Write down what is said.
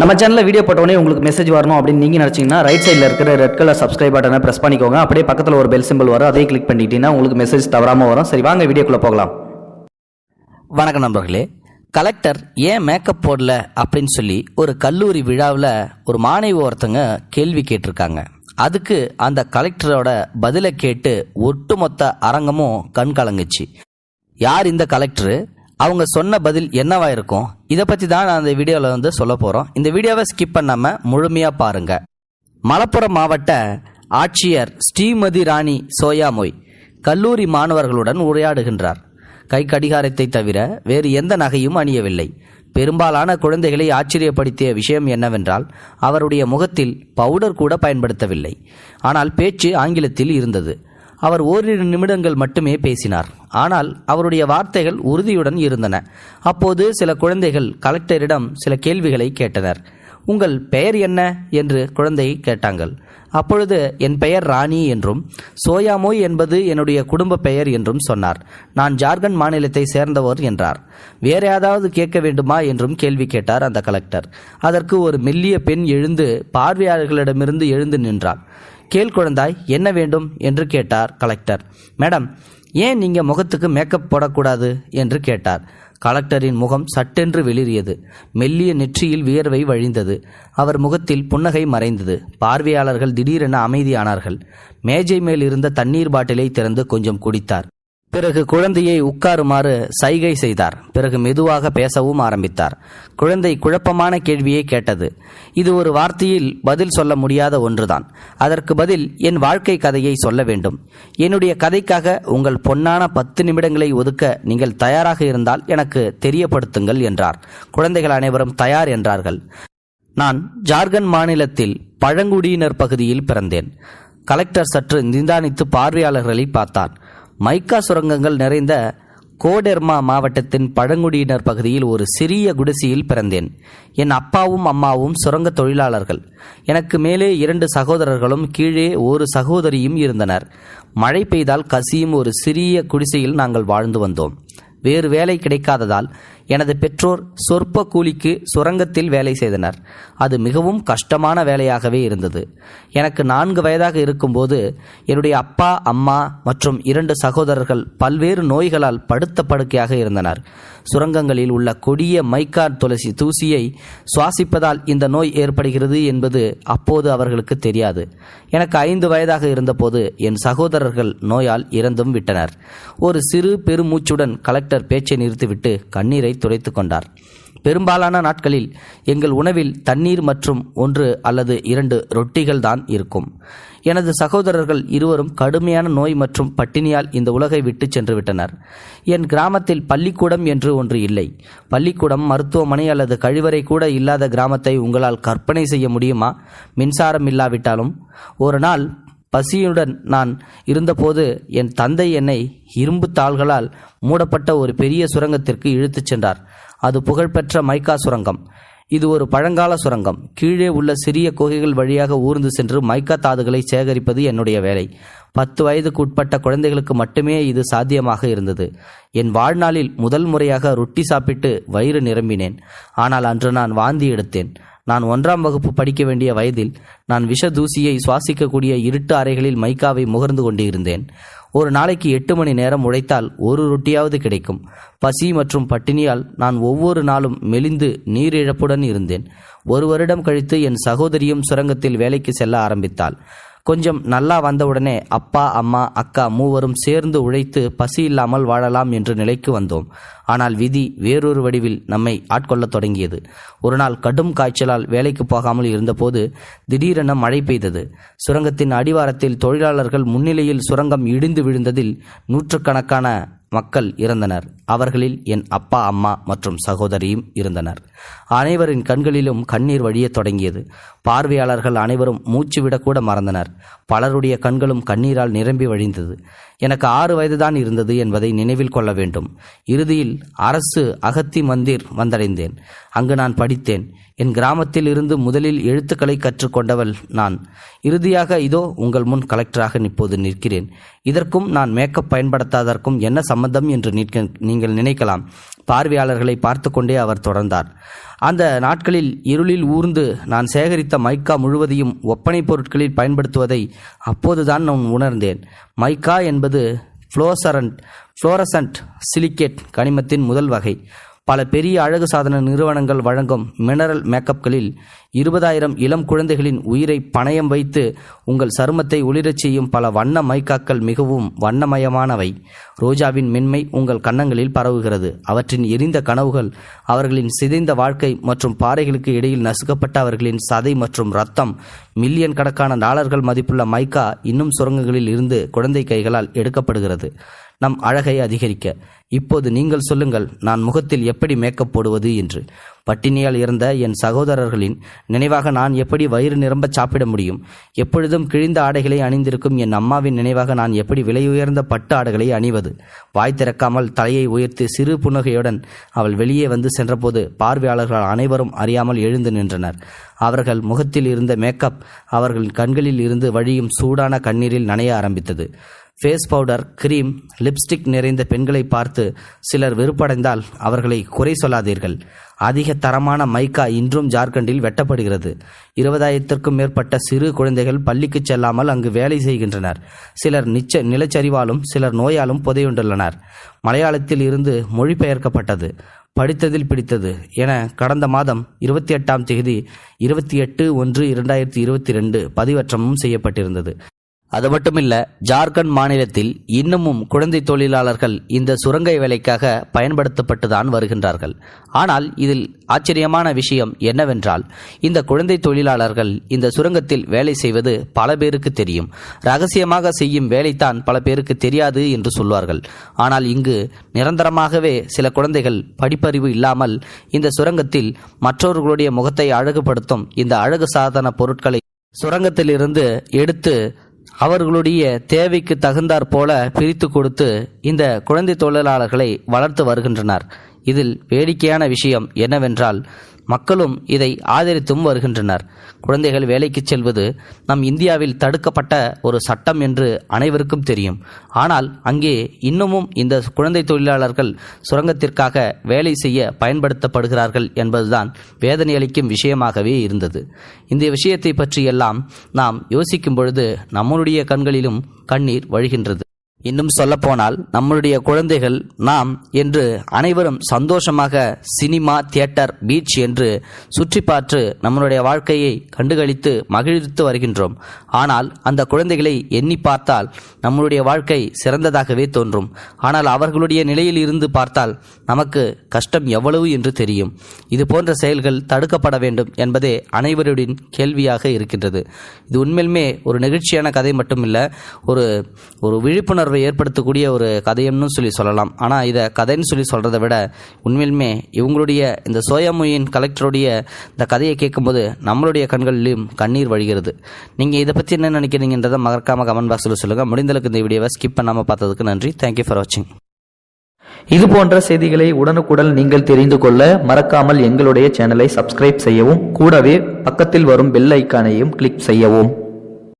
நம்ம சேனலில் வீடியோ போட்டோடனே உங்களுக்கு மெசேஜ் வரணும் அப்படின்னு நீங்கள் நினச்சிங்கன்னா ரைட் சைடில் இருக்கிற ரெட் கலர் சப்ஸ்கிரைப் பட்டனை ப்ரெஸ் பண்ணிக்கோங்க. அப்படியே பக்கத்தில் ஒரு பெல் சிம்பிள் வரும். அதே கிளிக் பண்ணிட்டீங்கன்னா உங்களுக்கு மெசேஜ் தவறாமல் வரும். சரி வாங்க வீடியோக்குள்ளே போகலாம். வணக்கம் நண்பர்களே. கலெக்டர் ஏன் மேக்கப் போடல அப்படின்னு சொல்லி ஒரு கல்லூரி விழாவில் ஒரு மாணவி ஒருத்தங்க கேள்வி கேட்டிருக்காங்க. அதுக்கு அந்த கலெக்டரோட பதிலை கேட்டு ஒட்டுமொத்த அரங்கமும் கண் கலங்குச்சு யார் இந்த கலெக்டரு அவங்க சொன்ன பதில் என்னவா இருக்கும்? இதை பற்றி தான் நான் இந்த வீடியோவில் வந்து சொல்ல போகிறோம் இந்த வீடியோவை ஸ்கிப் பண்ணாமல் முழுமையாக பாருங்க. மலப்புரம் மாவட்ட ஆட்சியர் ஸ்ரீமதி ராணி சோயாமொய் கல்லூரி மாணவர்களுடன் உரையாடுகின்றார். கை கடிகாரத்தை தவிர வேறு எந்த நகையும் அணியவில்லை. பெரும்பாலான குழந்தைகளை ஆச்சரியப்படுத்திய விஷயம் என்னவென்றால் அவருடைய முகத்தில் பவுடர் கூட பயன்படுத்தவில்லை. ஆனால் பேச்சு ஆங்கிலத்தில் இருந்தது. அவர் ஓரிரு நிமிடங்கள் மட்டுமே பேசினார். ஆனால் அவருடைய வார்த்தைகள் உறுதியுடன் இருந்தன. அப்போது சில குழந்தைகள் கலெக்டரிடம் சில கேள்விகளை கேட்டனர். உங்கள் பெயர் என்ன? என்று குழந்தை கேட்டாங்கள். அப்பொழுது என் பெயர் ராணி என்றும் சோயாமோய் என்பது என்னுடைய குடும்ப பெயர் என்றும் சொன்னார். நான் ஜார்க்கண்ட் மாநிலத்தை சேர்ந்தவர் என்றார். வேற ஏதாவது கேட்க வேண்டுமா? என்றும் கேள்வி கேட்டார் அந்த கலெக்டர். அதற்கு ஒரு மெல்லிய பெண் எழுந்து பார்வையாளர்களிடமிருந்து எழுந்து நின்றார் கேள் குழந்தாய் என்ன வேண்டும்? என்று கேட்டார் கலெக்டர் மேடம் ஏன் நீங்க முகத்துக்கு மேக்கப் போடக்கூடாது? என்று கேட்டார். கலெக்டரின் முகம் சட்டென்று வெளிரியது மெல்லிய நெற்றியில் வியர்வை வழிந்தது. அவர் முகத்தில் புன்னகை மறைந்தது. பார்வையாளர்கள் திடீரென அமைதியானார்கள். மேஜை மேல் இருந்த தண்ணீர் பாட்டிலை திறந்து கொஞ்சம் குடித்தார். பிறகு குழந்தையை உட்காருமாறு சைகை செய்தார். பிறகு மெதுவாக பேசவும் ஆரம்பித்தார். குழந்தை குழப்பமான கேள்வியை கேட்டது. இது ஒரு வார்த்தையில் பதில் சொல்ல முடியாத ஒன்றுதான். அதற்கு பதில் என் வாழ்க்கை கதையை சொல்ல வேண்டும். என்னுடைய கதைக்காக உங்கள் பொன்னான பத்து நிமிடங்களை ஒதுக்க நீங்கள் தயாராக இருந்தால் எனக்கு தெரியப்படுத்துங்கள் என்றார். குழந்தைகள் அனைவரும் தயார் என்றார்கள். நான் ஜார்க்கண்ட் மாநிலத்தில் பழங்குடியினர் பகுதியில் பிறந்தேன். கலெக்டர் சற்று நிதானித்து பார்வையாளர்களை பார்த்தார் மைக்கா சுரங்கங்கள் நிறைந்த கோடெர்மா மாவட்டத்தின் பழங்குடியினர் பகுதியில் ஒரு சிறிய குடிசையில் பிறந்தேன். என் அப்பாவும் அம்மாவும் சுரங்க தொழிலாளர்கள். எனக்கு மேலே இரண்டு சகோதரர்களும் கீழே ஒரு சகோதரியும் இருந்தனர். மழை பெய்தால் கசியும் ஒரு சிறிய குடிசையில் நாங்கள் வாழ்ந்து வந்தோம். வேறு வேலை கிடைக்காததால் எனது பெற்றோர் சொற்ப கூலிக்கு சுரங்கத்தில் வேலை செய்தனர். அது மிகவும் கஷ்டமான வேலையாகவே இருந்தது. எனக்கு நான்கு வயதாக இருக்கும்போது என்னுடைய அப்பா அம்மா மற்றும் இரண்டு சகோதரர்கள் பல்வேறு நோய்களால் படுத்த படுக்கையாக இருந்தனர். சுரங்கங்களில் உள்ள கொடிய மைக்கா துளசி தூசியை சுவாசிப்பதால் இந்த நோய் ஏற்படுகிறது என்பது அப்போது அவர்களுக்கு தெரியாது. எனக்கு ஐந்து வயதாக இருந்தபோது என் சகோதரர்கள் நோயால் இறந்தும் விட்டனர். ஒரு சிறு பெருமூச்சுடன் கலெக்டர் பேச்சை நிறுத்திவிட்டு கண்ணீரை துடைத்து கொண்டார். பெரும்பாலான நாட்களில் எங்கள் உணவில் தண்ணீர் மற்றும் ஒன்று அல்லது இரண்டு ரொட்டிகள் தான் இருக்கும். எனது சகோதரர்கள் இருவரும் கடுமையான நோய் மற்றும் பட்டினியால் இந்த உலகை விட்டு சென்று விட்டனர் என் கிராமத்தில் பள்ளிக்கூடம் என்று ஒன்று இல்லை. பள்ளிக்கூடம் மருத்துவமனை அல்லது கழிவறை கூட இல்லாத கிராமத்தை உங்களால் கற்பனை செய்ய முடியுமா? மின்சாரம் இல்லாவிட்டாலும். ஒரு நாள் பசியுடன் நான் இருந்தபோது என் தந்தை என்னை இரும்பு தாள்களால் மூடப்பட்ட ஒரு பெரிய சுரங்கத்திற்கு இழுத்துச் சென்றார். அது புகழ்பெற்ற மைக்கா சுரங்கம். இது ஒரு பழங்கால சுரங்கம். கீழே உள்ள சிறிய குகைகள் வழியாக ஊர்ந்து சென்று மைக்கா தாதுகளை சேகரிப்பது என்னுடைய வேலை. பத்து வயதுக்கு உட்பட்ட குழந்தைகளுக்கு மட்டுமே இது சாத்தியமாக இருந்தது. என் வாழ்நாளில் முதல் முறையாக ரொட்டி சாப்பிட்டு வயிறு நிரம்பினேன். ஆனால் அன்று நான் வாந்தி எடுத்தேன். நான் ஒன்றாம் வகுப்பு படிக்க வேண்டிய வயதில் நான் விஷ தூசியை சுவாசிக்கக்கூடிய இருட்டு அறைகளில் மைக்காவை முகர்ந்து கொண்டிருந்தேன். ஒரு நாளைக்கு எட்டு மணி நேரம் உழைத்தால் ஒரு ரொட்டியாவது கிடைக்கும். பசி மற்றும் பட்டினியால் நான் ஒவ்வொரு நாளும் மெலிந்து நீரிழப்புடன் இருந்தேன். ஒரு வருடம் கழித்து என் சகோதரியும் சுரங்கத்தில் வேலைக்கு செல்ல ஆரம்பித்தாள். கொஞ்சம் நல்லா வந்தவுடனே அப்பா அம்மா அக்கா மூவரும் சேர்ந்து உழைத்து பசி இல்லாமல் வாழலாம் என்ற நிலைக்கு வந்தோம். ஆனால் விதி வேறொரு வடிவில் நம்மை ஆட்கொள்ளத் தொடங்கியது. ஒரு நாள் கடும் காய்ச்சலால் வேலைக்கு போகாமல் இருந்தபோது திடீரென மழை பெய்தது. சுரங்கத்தின் அடிவாரத்தில் தொழிலாளர்கள் முன்னிலையில் சுரங்கம் இடிந்து விழுந்ததில் நூற்றுக்கணக்கான மக்கள் இறந்தனர். அவர்களில் என் அப்பா அம்மா மற்றும் சகோதரியும் இருந்தனர். அனைவரின் கண்களிலும் கண்ணீர் வழியத் தொடங்கியது. பார்வையாளர்கள் அனைவரும் மூச்சு விடக்கூட மறந்தனர். பலருடைய கண்களும் கண்ணீரால் நிரம்பி வழிந்தது. எனக்கு ஆறு வயதுதான் இருந்தது என்பதை நினைவில் கொள்ள வேண்டும். இறுதியில் அரசு அகத்தி மந்திர் வந்தடைந்தேன். அங்கு நான் படித்தேன். என் கிராமத்தில் இருந்து முதலில் எழுத்துக்களை கற்றுக்கொண்டவள் நான். இறுதியாக இதோ உங்கள் முன் கலெக்டராக இப்போது நிற்கிறேன். இதற்கும் நான் மேக்கப் பயன்படுத்தாதற்கும் என்ன சம்பந்தம் என்று நிற்க நீங்கள் நினைக்கலாம். பார்வையாளர்களை பார்த்து கொண்டே அவர் தொடர்ந்தார். அந்த நாட்களில் இருளில் ஊர்ந்து நான் சேகரித்த மைக்கா முழுவதையும் ஒப்பனைப் பொருட்களில் பயன்படுத்துவதை அப்போதுதான் நான் உணர்ந்தேன். மைக்கா என்பது ஃப்ளோசரண்ட் ஃப்ளோரசன்ட் சிலிக்கேட் கனிமத்தின் முதல் வகை. பல பெரிய அழகு சாதன நிறுவனங்கள் வழங்கும் மினரல் மேக்கப்களில் இருபதாயிரம் இளம் குழந்தைகளின் உயிரை பணயம் வைத்து உங்கள் சருமத்தை ஒளிரச் செய்யும் பல வண்ண மைக்காக்கள் மிகவும் வண்ணமயமானவை. ரோஜாவின் மென்மை உங்கள் கன்னங்களில் பரவுகிறது. அவற்றின் எரிந்த கனவுகள் அவர்களின் சிதைந்த வாழ்க்கை மற்றும் பாறைகளுக்கு இடையில் நசுக்கப்பட்ட அவர்களின் சதை மற்றும் ரத்தம் மில்லியன் கணக்கான டாலர்கள் மதிப்புள்ள மைக்கா இன்னும் சுரங்கங்களில் இருந்து குழந்தை கைகளால் எடுக்கப்படுகிறது. நம் அழகை அதிகரிக்க. இப்போது நீங்கள் சொல்லுங்கள் நான் முகத்தில் எப்படி மேக்கப் போடுவது என்று. பட்டினியால் இறந்த என் சகோதரர்களின் நினைவாக நான் எப்படி வயிறு நிரம்ப சாப்பிட முடியும்? எப்பொழுதும் கிழிந்த ஆடைகளை அணிந்திருக்கும் என் அம்மாவின் நினைவாக நான் எப்படி விலை உயர்ந்த பட்டு ஆடைகளை அணிவது? வாய் திறக்காமல் தலையை உயர்த்தி சிறு புன்னகையுடன் அவள் வெளியே வந்து சென்றபோது பார்வையாளர்கள் அனைவரும் அறியாமல் எழுந்து நின்றனர். அவர்கள் முகத்தில் இருந்த மேக்கப் அவர்கள் கண்களில் இருந்து வழியும் சூடான கண்ணீரில் நனைய ஆரம்பித்தது. ஃபேஸ் பவுடர் கிரீம் லிப்ஸ்டிக் நிறைந்த பெண்களை பார்த்து சிலர் வெறுப்படைந்தால் அவர்களை குறை சொல்லாதீர்கள். அதிக தரமான மைக்கா இன்றும் ஜார்க்கண்டில் வெட்டப்படுகிறது. இருபதாயிரத்திற்கும் மேற்பட்ட சிறு குழந்தைகள் பள்ளிக்கு செல்லாமல் அங்கு வேலை செய்கின்றனர். சிலர் நிச்ச நிலச்சரிவாலும் சிலர் நோயாலும் புதையுண்டுள்ளனர். மலையாளத்தில் இருந்து மொழிபெயர்க்கப்பட்டது. படித்ததில் பிடித்தது என கடந்த மாதம் இருபத்தி எட்டாம் தேதி இருபத்தி எட்டு ஒன்று இரண்டாயிரத்தி இருபத்தி ரெண்டு பதிவற்றமும் செய்யப்பட்டிருந்தது. அது மட்டுமில்ல ஜார்க்கண்ட் மாநிலத்தில் இன்னமும் குழந்தை தொழிலாளர்கள் இந்த சுரங்க வேலைக்காக பயன்படுத்தப்பட்டுதான் வருகின்றார்கள். ஆனால் இதில் ஆச்சரியமான விஷயம் என்னவென்றால் இந்த குழந்தை தொழிலாளர்கள் இந்த சுரங்கத்தில் வேலை செய்வது பல பேருக்கு தெரியும். ரகசியமாக செய்யும் வேலைத்தான் பல பேருக்கு தெரியாது என்று சொல்வார்கள். ஆனால் இங்கு நிரந்தரமாகவே சில குழந்தைகள் படிப்பறிவு இல்லாமல் இந்த சுரங்கத்தில் மற்றவர்களுடைய முகத்தை அழகுபடுத்தும் இந்த அழகு சாதன பொருட்களை சுரங்கத்திலிருந்து எடுத்து அவர்களுடைய தேவைக்கு தகுந்தாற் போல பிரித்து கொடுத்து இந்த குழந்தை தொழிலாளர்களை வளர்த்து வருகின்றனர். இதில் வேடிக்கையான விஷயம் என்னவென்றால் மக்களும் இதை ஆதரித்தும் வருகின்றனர். குழந்தைகள் வேலைக்கு செல்வது நம் இந்தியாவில் தடுக்கப்பட்ட ஒரு சட்டம் என்று அனைவருக்கும் தெரியும். ஆனால் அங்கே இன்னமும் இந்த குழந்தை தொழிலாளர்கள் சுரங்கத்திற்காக வேலை செய்ய பயன்படுத்தப்படுகிறார்கள் என்பதுதான் வேதனை அளிக்கும் விஷயமாகவே இருந்தது. இந்த விஷயத்தை பற்றியெல்லாம் நாம் யோசிக்கும் பொழுது நம்மளுடைய கண்களிலும் கண்ணீர் வழிகின்றது. இன்னும் சொல்லப்போனால் நம்மளுடைய குழந்தைகள் நாம் என்று அனைவரும் சந்தோஷமாக சினிமா தியேட்டர் பீச் என்று சுற்றி பார்த்து நம்மளுடைய வாழ்க்கையை கண்டுகளித்து மகிழ்வித்து வருகின்றோம். ஆனால் அந்த குழந்தைகளை எண்ணி பார்த்தால் நம்மளுடைய வாழ்க்கை சிறந்ததாகவே தோன்றும். ஆனால் அவர்களுடைய நிலையில் இருந்து பார்த்தால் நமக்கு கஷ்டம் எவ்வளவு என்று தெரியும். இது போன்ற செயல்கள் தடுக்கப்பட வேண்டும் என்பதே அனைவருடைய கேள்வியாக இருக்கின்றது. இது உண்மையிலுமே ஒரு நெகிழ்ச்சியான கதை மட்டுமில்லை. ஒரு ஒரு விழிப்புணர்வு ஏற்படுத்தக்கூடிய ஒரு கதையம்னு சொல்லி சொல்லலாம். ஆனால் இதை கதைன்னு சொல்லி சொல்கிறத விட உண்மையிலுமே இவங்களுடைய இந்த சோயாமொயின் கலெக்டருடைய இந்த கதையை கேட்கும்போது நம்மளுடைய கண்களிலும் கண்ணீர் வழிகிறது. நீங்கள் இதை பற்றி என்ன நினைக்கிறீங்கன்றதை மறக்காம கமெண்ட் பாக்ஸில் சொல்லுங்கள் முடிந்தளவுக்கு இந்த வீடியோவை ஸ்கிப் பண்ணாமல் பார்த்ததுக்கு நன்றி. தேங்க்யூ ஃபார் வாட்சிங் இது போன்ற செய்திகளை உடனுக்குடன் நீங்கள் தெரிந்து கொள்ள மறக்காமல் எங்களுடைய சேனலை சப்ஸ்கிரைப் செய்யவும் கூடவே பக்கத்தில் வரும் பெல் ஐக்கானையும் கிளிக் செய்யவும்.